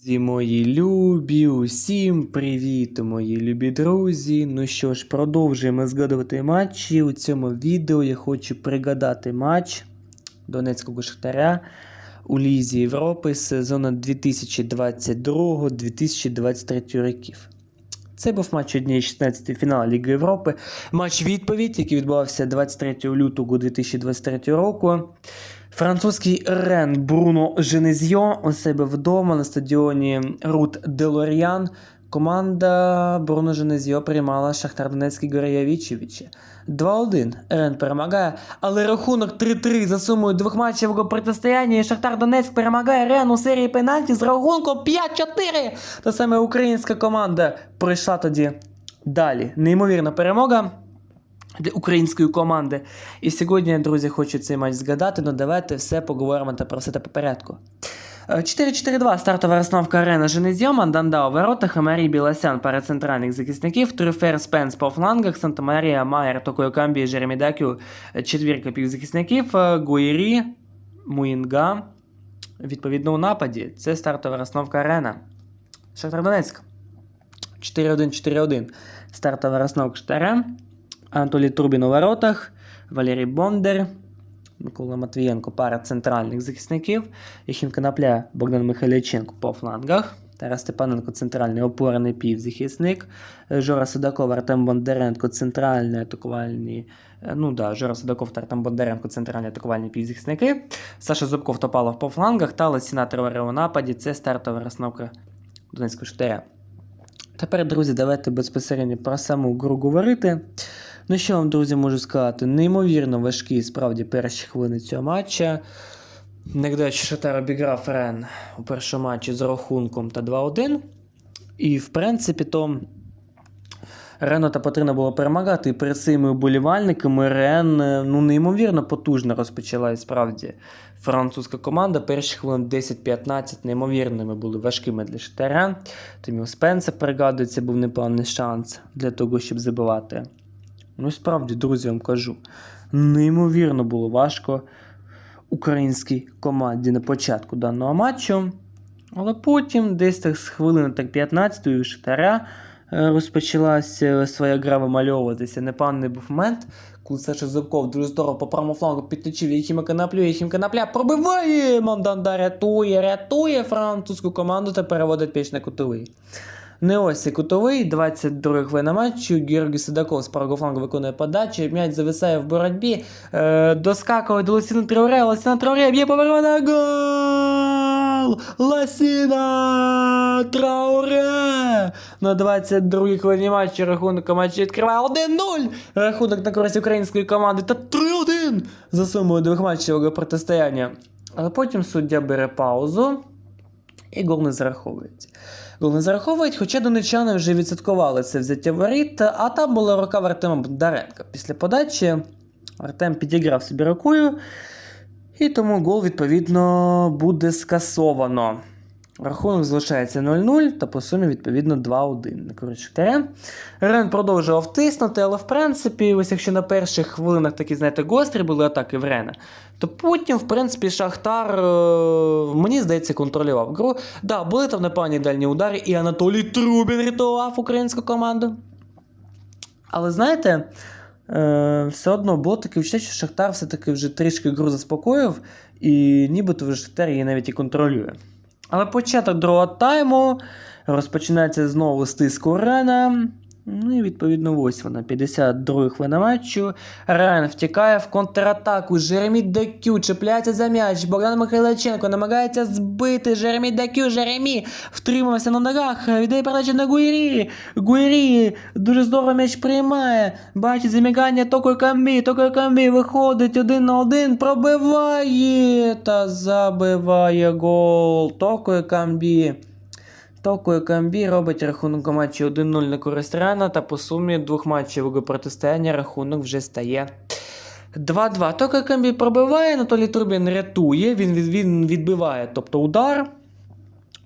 Друзі, мої любі, усім привіт, мої любі друзі. Ну що ж, продовжуємо згадувати матчі. У цьому відео я хочу пригадати матч Донецького Шахтаря у Лізі Європи сезону 2022-2023 років. Це був матч однієї 16 фіналу Ліги Європи. Матч відповідь, який відбувався 23 лютого 2023 року. Французький Рен Бруно Женезьо у себе вдома на стадіоні Рут Делоріан. Команда Бруно Женезьйо приймала Шахтар Донецький Горіявічевичі. 2-1. Рен перемагає, але рахунок 3-3 за сумою матчевого протистояння. і Шахтар Донецьк перемагає Рен у серії пенальті з рахунком 5-4. Та саме українська команда пройшла тоді далі. Неймовірна перемога для української команди. І сьогодні, друзі, хочу цей матч згадати, ну давайте все поговоримо та про все те по порядку. Е, 4-4-2 стартова розстановка арена Женезьо, Манданда у воротах, Амарі Біласян пара центральних захисників, Трюфер Спенс по флангах, Санта Марія, Майер, Токою Камбі, Жеремі Дакю, четвірка півзахисників, е, Гуєрі, Муїнга. Відповідно, у нападі. Це стартова розстановка арена. Шахтар Донецьк. 4-1-4-1. Стартова розстановка Шахтаря. Анатолій Трубін у воротах, Валерій Бондар, Микола Матвієнко, пара центральних захисників, Єхім Конопля, Богдан Михайляченко по флангах, Тарас Степаненко, центральний опорний півзахисник, Жора Судаков, Артем Бондаренко, центральний атакувальний. е, Ну да, Жора Судаков та Артем Бондаренко, центральні атакувальні півзахисники. Саша Зубков Топалов по флангах та Лесіна Тривари у нападі. Це стартова розновка Донецького штаря. Тепер, друзі, давайте безпосередньо про саму гру говорити. Ну що вам, друзі, можу сказати? Неймовірно важкі справді перші хвилини цього матча. Нагадаю, Шатар обіграв Рен у першому матчі з рахунком та 2-1. І, в принципі, то Рену та потрібно було перемагати. І перед цими уболівальниками Рен е, ну, неймовірно потужно розпочала і справді французька команда. Перші хвилин 10-15 неймовірними були важкими для Шатаря. Тому у Спенса пригадується, був непевний шанс для того, щоб забивати. Ну, справді, друзі, вам кажу, неймовірно було важко українській команді на початку даного матчу. Але потім, десь так з хвилини так 15 у Шахтаря е, розпочалася своя гра вимальовуватися. Непевний був момент, коли Саша Зубков дуже здорово по правому флангу підточив Єхіма Коноплю, Єхім Конопля пробиває! Манданда рятує, рятує французьку команду та переводить піч на кутовий. Не ось і кутовий, 22 хвилина матчу. Георгій Судаков з правого флангу виконує подачу. М'яч зависає в боротьбі. Е, доскакує до Лосіна Трауре. Лосіна Трауре б'є поворота. Гол! Лосіна Трауре! На 22 хвилині матчу рахунок матчу відкриває 1-0. Рахунок на користь української команди та 3-1 за сумою двохматчевого протистояння. Але потім суддя бере паузу і гол не зараховується. Гол не зараховують, хоча донечани вже відсвяткували це взяття воріт, а там була рука в Артема Бондаренка. Після подачі Артем підіграв собі рукою, і тому гол, відповідно, буде скасовано. Рахунок залишається 0-0 та по сумі, відповідно, 2-1 на користь Шахтаря. Рен продовжував тиснути, але в принципі, ось якщо на перших хвилинах такі, знаєте, гострі були атаки в Рена, то потім, в принципі, Шахтар, е, мені здається, контролював гру. Да, були там непевні дальні удари, і Анатолій Трубін рятував українську команду. Але знаєте, е, все одно було таке відчуття, що Шахтар все-таки вже трішки гру заспокоїв, і нібито вже Шахтар її навіть і контролює. Але початок другого тайму розпочинається знову з тиску Рена. Ну і відповідно ось вона, 52 хвилина матчу. Рен втікає в контратаку. Жеремі Декю чіпляється за м'яч. Богдан Михайличенко намагається збити Жеремі Декю. Жеремі втримався на ногах. Віддає передачу на Гуєрі. Гуєрі дуже здорово м'яч приймає. Бачить замігання Токою Камбі. Токою Камбі виходить один на один. Пробиває та забиває гол. Токою Камбі. Токою Камбі робить рахунок у матчі 1-0 на користь Рена, та по сумі двохматчевого протистояння рахунок вже стає 2-2. Токою Камбі пробиває, Анатолій Трубін рятує, він, він відбиває, тобто удар.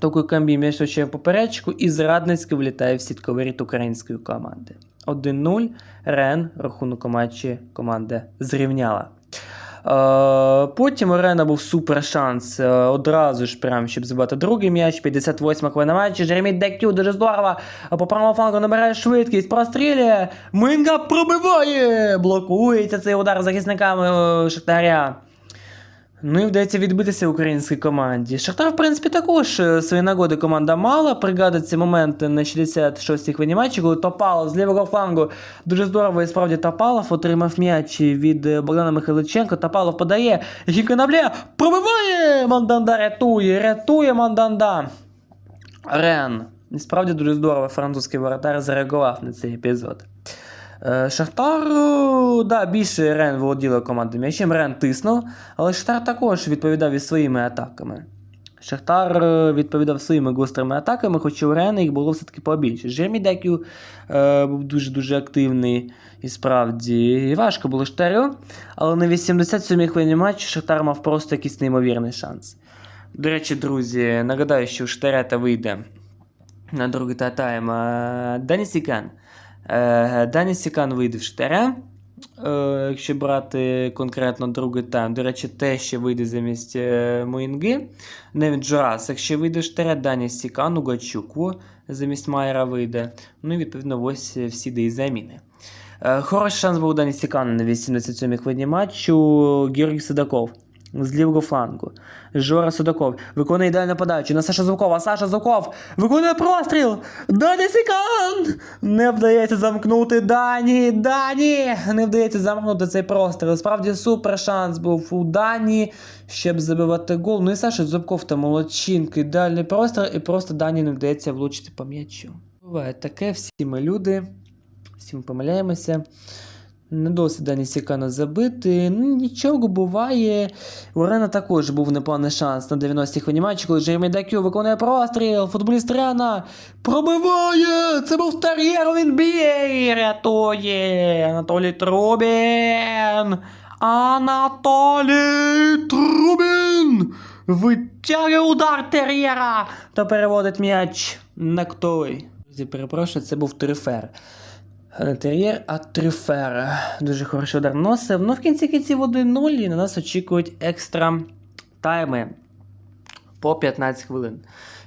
Токою Камбі м'яч точає в поперечку і зрадницьки влітає в сітковий ряд української команди. 1-0. Рен рахунок у матчі команда зрівняла. Е, потім у був супер шанс е, одразу ж, прям, щоб забити другий м'яч. 58 хвилина матчі. Джеремі Декю дуже здорово. По правому флангу набирає швидкість, прострілює. Минга пробиває! Блокується цей удар захисниками е, Шахтаря. Ну і вдається відбитися українській команді. Шахтар, в принципі, також е, свої нагоди команда мала. Пригадується момент на 66-й хвилині матчі, коли Топалов з лівого флангу дуже здорово і справді Топалов отримав м'яч від е, Богдана Михайличенка. Топалов подає, Гінконабле пробиває! Манданда рятує, рятує Манданда. Рен. І справді дуже здорово французький воротар зареагував на цей епізод. Е, Шахтар, да, більше Рен володіла командою м'ячем, Рен тиснув, але Шахтар також відповідав і своїми атаками. Шахтар е, відповідав своїми гострими атаками, хоча у Рена їх було все-таки побільше. Жермі Декю е, був дуже-дуже активний і справді і важко було Шахтарю, але на 87-й хвилині матчу Шахтар мав просто якийсь неймовірний шанс. До речі, друзі, нагадаю, що у Штарета вийде на другий тайм е, Дані Сікан. Е, Дані Сікан вийде в Штаря. Е, якщо брати конкретно другий тайм. До речі, те, що вийде замість е, Муінги. Навіть Джорас, якщо вийде в Штаря, Дані Сікан, Угачуку замість Майера вийде. Ну і відповідно ось всі де і заміни. Хороший шанс був Дані Сікана на 87-й хвилині матчу. Георгій Судаков з лівого флангу. Жора Судаков виконує ідеальну подачу на Саша Зубкова. Саша Зубков виконує простріл. Дані Сікан! Не вдається замкнути Дані. Дані! Не вдається замкнути цей простріл. Справді супер шанс був у Дані, щоб забивати гол. Ну і Саша Зубков та молодчинка. Ідеальний простріл, і просто Дані не вдається влучити по м'ячу. Буває таке, всі ми люди, всі ми помиляємося. Не досить Дані забити. Ну, нічого буває. У Рена також був непоганий шанс на 90-й хвилині матчу, коли Джеремі Дакю виконує простріл. Футболіст Рена пробиває! Це був тер'єр, він б'є рятує. Анатолій Трубін! Анатолій Трубін! Витягує удар тер'єра та переводить м'яч на ктовий. Перепрошую, це був трифер. Тер'єр, а. Дуже хороший удар носив. Ну, в кінці кінців 1-0 і на нас очікують екстра тайми по 15 хвилин.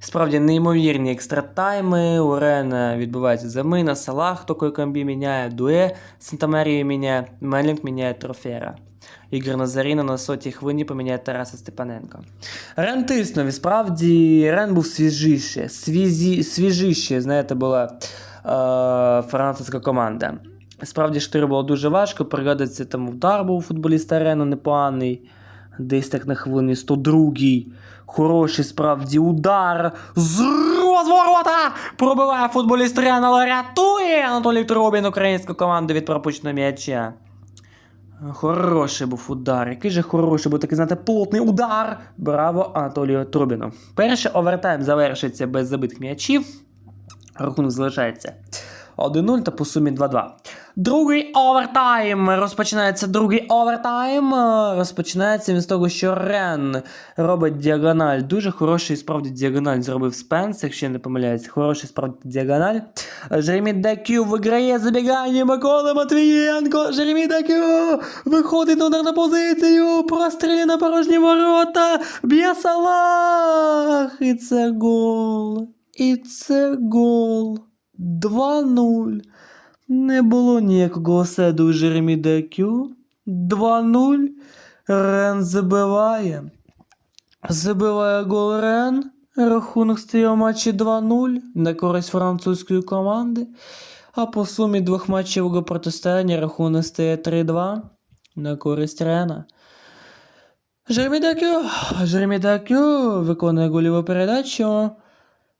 Справді неймовірні екстра тайми. У Рена відбувається замина, Салах такой комбі міняє, Дуе Сантамарію міняє, Мелінг міняє Трофера. Ігор Назаріна на сотій хвилині поміняє Тараса Степаненка. Рен тиснув, і справді Рен був свіжіше. Свізі, свіжіше, знаєте, була французька команда. Справді штири було дуже важко. Пригадується, там удар був у футболіста Рену непоганий. Десь так на хвилині 102-й. Хороший справді удар з розворота! Пробиває футболіст Рену, але рятує Анатолій Трубін українську команду від пропущеного м'яча. Хороший був удар. Який же хороший був такий, знаєте, плотний удар. Браво Анатолію Трубіну. Перший овертайм завершиться без забитих м'ячів. Рахунок залишається 1-0 та по сумі 2-2. Другий овертайм. Розпочинається другий овертайм. Розпочинається він з того, що Рен робить діагональ. Дуже хороший справді діагональ зробив Спенс, якщо я не помиляюсь. Хороший справді діагональ. Жеремі Дакю виграє забігання Миколи Матвієнко. Жеремі Дакю виходить на ударну позицію. Простріляє на порожні ворота. Б'є Салах. І це гол. І це гол. 2-0. Не було ніякого оседу у Жеремі Декю. 2-0. Рен забиває. Забиває гол Рен. Рахунок стає у матчі 2-0 на користь французької команди. А по сумі двох матчів протистояння рахунок стає 3-2 на користь Рена. Жеремі Декю. Жеремі Декю виконує голіву передачу.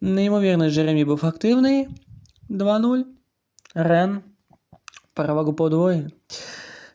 Неймовірно, Жеремі був активний. 2-0. Рен. Перевагу подвоює.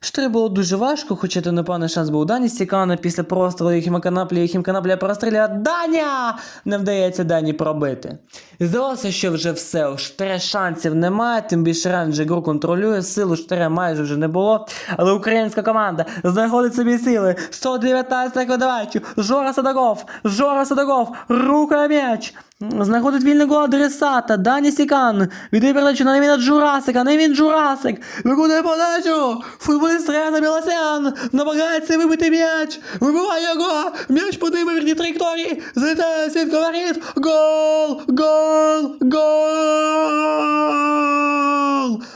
Штри було дуже важко, хоча то непоганий шанс був у Дані Сікана після прострілу Хімканаплі, Хімканаплі простріляє Даня! Не вдається Дані пробити. Здалося, що вже все, у Штре шансів немає, тим більше Рен вже гру контролює, сил у Штре майже вже не було. Але українська команда знаходить собі сили. 119 квадратів. Жора Садаков, Жора Садаков, рукає м'яч. Знаходить вільного адресата. Дані Сікан. Віддає передачу на Невіна Джурасика. Невін Джурасик. Виконує подачу. Футболіст Рена Білосян. Намагається вибити м'яч. Вибиває його. М'яч по димовірній траєкторії. Злітає сітко воріт. Гол! Гол! Гол!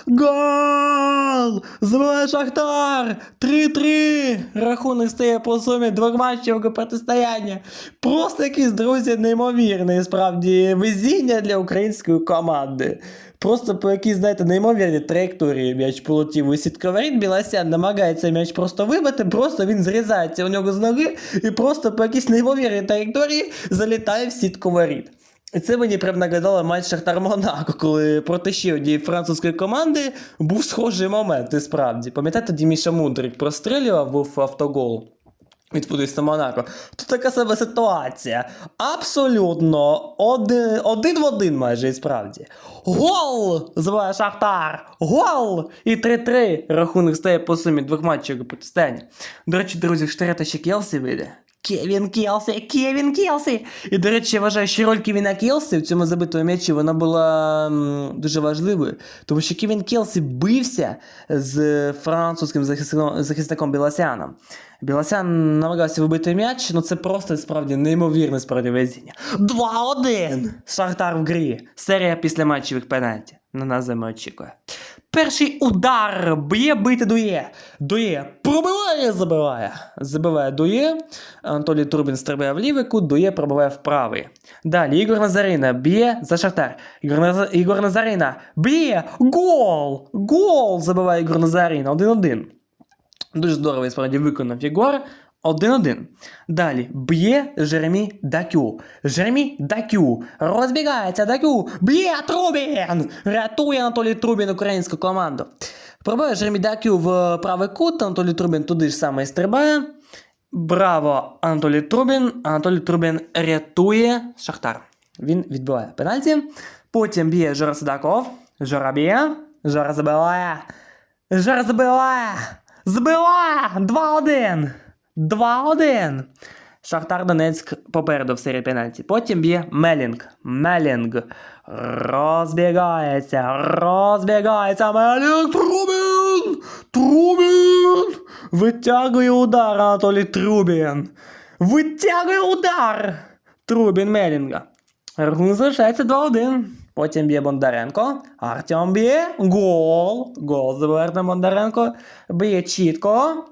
Гол! Забиває Шахтар! 3-3! Рахунок стає по сумі двох матчів протистояння. Просто якийсь, друзі, неймовірний, справді, везіння для української команди. Просто по якійсь, знаєте, неймовірній траєкторії м'яч полетів у сітковеріт, Біласян намагається м'яч просто вибити, просто він зрізається у нього з ноги і просто по якійсь неймовірній траєкторії залітає в сітку. І це мені прям нагадало матч Шахтар Монако, коли проти ще однієї французької команди був схожий момент, і справді. Пам'ятаєте, тоді Міша Мудрик прострілював, був автогол від футболіста Монако. Тут така сама ситуація. Абсолютно один, один в один майже і справді. Гол! Забиває Шахтар! Гол! І 3-3. Рахунок стає по сумі двох матчів протистояння. До речі, друзі, Штарета ще Келсі вийде. Кевін Келсі, Кевін Келсі. І, до речі, я вважаю, що роль Кевіна Келсі в цьому забитому м'ячі вона була м, дуже важливою, тому що Кевін Келсі бився з французьким захисником, захисником Білосяном. Білосян намагався вибити м'яч, ну це просто справді неймовірне справді везіння. 2-1! Шахтар в грі. Серія після матчевих пенальті. На нас зима очікує. Перший удар б'є бити дує. Дує пробиває, забиває. Забиває дує. Анатолій Турбін стрибає в лівий кут, дує пробиває в правий. Далі Ігор Назарина б'є за Шахтар. Ігор, Наз... Ігор Назарина б'є. Гол! Гол! Забиває Ігор Назарина. 1-1. Дуже здорово, справді виконав Єгор. 1-1. Далі б'є Жеремі Дакю. Жеремі Дакю. Розбігається Дакю. Б'є Трубін! Рятує Анатолій Трубін українську команду. Пробує Жеремі Дакю в правий кут. Анатолій Трубін туди ж саме і стрибає. Браво, Анатолій Трубін. Анатолій Трубін рятує Шахтар. Він відбиває пенальті. Потім б'є Жора Сидаков. Жора б'є. Жора забиває. Жора забиває. Збиває! 2-1! 2-1! Шахтар Донецьк попереду в серії пенальті. Потім б'є Мелінг. Мелінг. Розбігається. Розбігається. Мелінг. Трубін! Трубін! Витягує удар Анатолій Трубін. Витягує удар! Трубін Мелінга. Рахунок залишається 2-1. Потім б'є Бондаренко. Артем б'є. Гол. Гол Артем Бондаренко. Б'є чітко.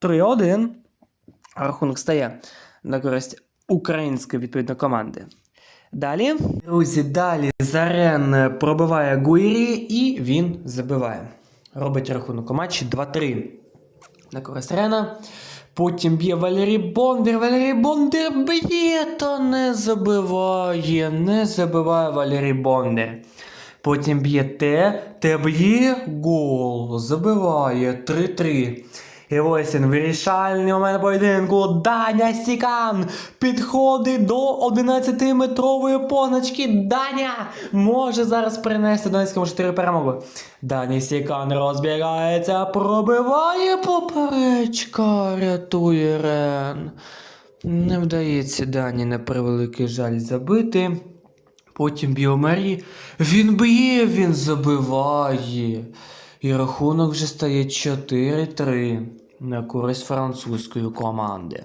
3-1. Рахунок стає на користь української відповідно команди. Далі. Друзі, далі Зарен пробиває Гуєрі і він забиває. Робить рахунок у матчі 2-3 на користь Рена. Потім б'є Валерій Бондар. Валерій Бондар б'є та не забиває. Не забиває Валерій Бондар. Потім б'є Те, Те б'є гол. Забиває 3-3. І ось він вирішальний момент поєдинку. Даня Сікан підходить до 11-метрової позначки. Даня може зараз принести Донецькому 4 перемогу. Даня Сікан розбігається, пробиває поперечка, рятує Рен. Не вдається Дані на превеликий жаль забити. Потім Біомері. Він б'є, він забиває. І рахунок вже стає 4-3 на користь французької команди.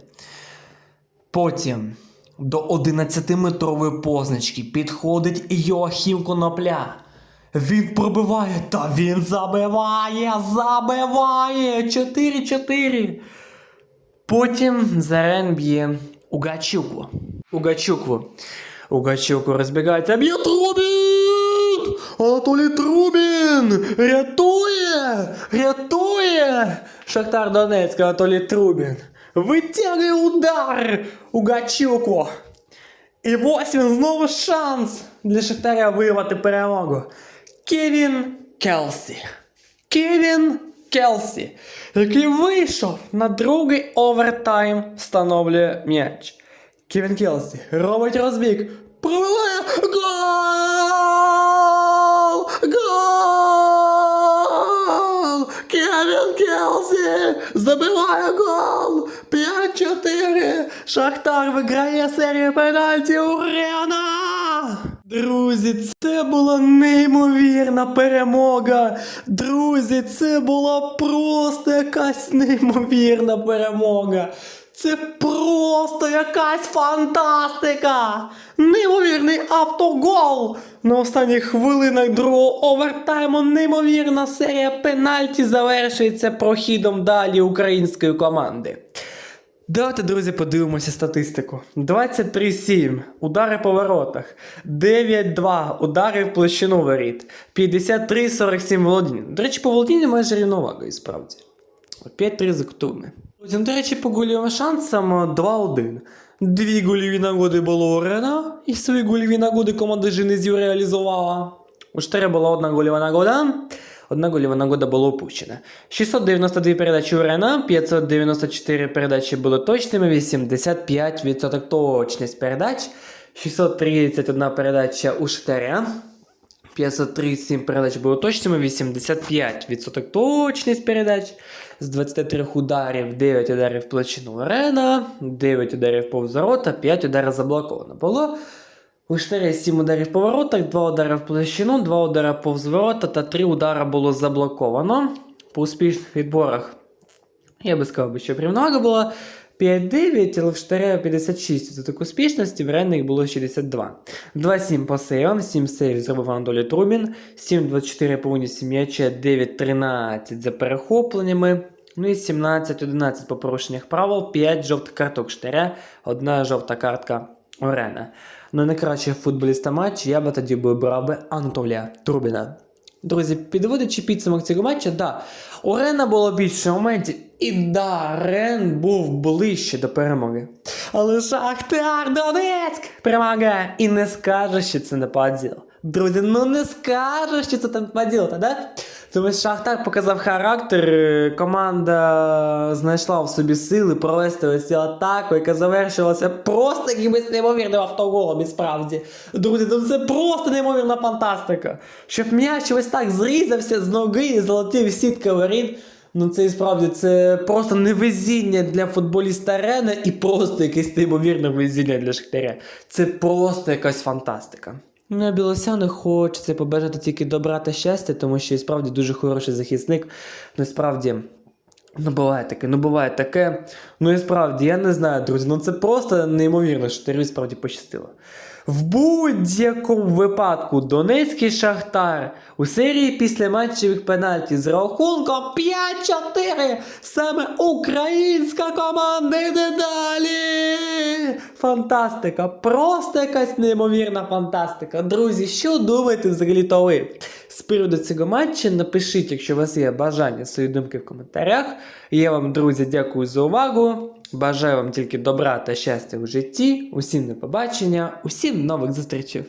Потім до 11-метрової позначки підходить Йоахім Конопля. Він пробиває, та він забиває, забиває 4-4. Потім Зарен б'є Угачуку. Угачуку. Угачуку розбігається. Б'є Трубін! Анатолій Трубін! Рятує! Рятує! Шахтар Донецьк, Анатолій Трубін. Витягує удар Угачуку. І ось він знову шанс для Шахтаря вирвати перемогу. Кевін Келсі. Кевін Келсі, який вийшов на другий овертайм, встановлює м'яч. Кевін Келсі робить розбіг. Пробиває гол! Гол! Келсі забиває гол! 5-4! Шахтар виграє серію пенальтів у Рена! Друзі, це була неймовірна перемога. Друзі, це була просто якась неймовірна перемога. Це просто якась фантастика! Неймовірний автогол! На останніх хвилинах другого овертайму неймовірна серія пенальті завершується прохідом далі української команди. Давайте, друзі, подивимося статистику. 23-7, удари по воротах, 9-2, удари в площину воріт, 53-47 володіння. До речі, по володінню майже рівновага, і справді. 5-3 за. Друзі, ну, до речі, по гольовим шансам 2-1. Дві гольові нагоди було у Рена, і свої гольові нагоди команда Женезів реалізувала. У Штаря була одна гольова нагода, одна гольова нагода була упущена. 692 передачі у Рена, 594 передачі були точними, 85% точність передач, 631 передача у Штаря. 537 передач було точними, 85% точність передач. З 23 ударів 9 ударів в площину Арена, 9 ударів повз ворота, 5 ударів заблоковано було. У Штарі 7 ударів по воротах, 2 удари в площину, 2 удари повз ворота та 3 удари було заблоковано. По успішних відборах я би сказав, що рівновага була 5-9, але в Штаря 56 за таку успішності, в Ренна їх було 62. 2-7 по сейвам, 7 сейв зробив Анатолій Трубін, 7-24 по унісі м'яча, 9-13 за перехопленнями. Ну і 17-11 по порушеннях правил, 5 жовтих карток Штаря, одна жовта картка Орена. Ну найкращий футболіста матчу я би тоді би брав би Анатолія Трубіна. Друзі, підводячи підсумок цього матча, да, у Рена було більше моментів, і да, Рен був ближче до перемоги. Але Шахтар Донецьк перемагає і не скаже, що це не поділ. Друзі, ну не скаже, що це там поділ, та да? Тому що Шахтар показав характер, е, команда знайшла в собі сили провести ось цю атаку, яка завершилася просто якимось неймовірним автоголом, і справді. Друзі, ну це просто неймовірна фантастика. Щоб м'яч ось так зрізався з ноги і залетів в сітка воріт. Ну це і справді це просто невезіння для футболіста Рена і просто якесь неймовірне везіння для Шахтаря. Це просто якась фантастика. Ну, білосяну хочеться побажати тільки добра та щастя, тому що і справді дуже хороший захисник. Насправді. Ну, буває таке, ну буває таке. Ну і справді, я не знаю, друзі. Ну це просто неймовірно, що Шахтарю справді пощастило. В будь-якому випадку Донецький Шахтар у серії після матчевих пенальті з рахунком 5-4 саме українська команда йде далі. Фантастика, просто якась неймовірна фантастика. Друзі, що думаєте взагалі то ви? З приводу цього матчу напишіть, якщо у вас є бажання свої думки в коментарях. Я вам, друзі, дякую за увагу. Бажаю вам тільки добра та щастя у житті. Усім до побачення, усім нових зустрічей.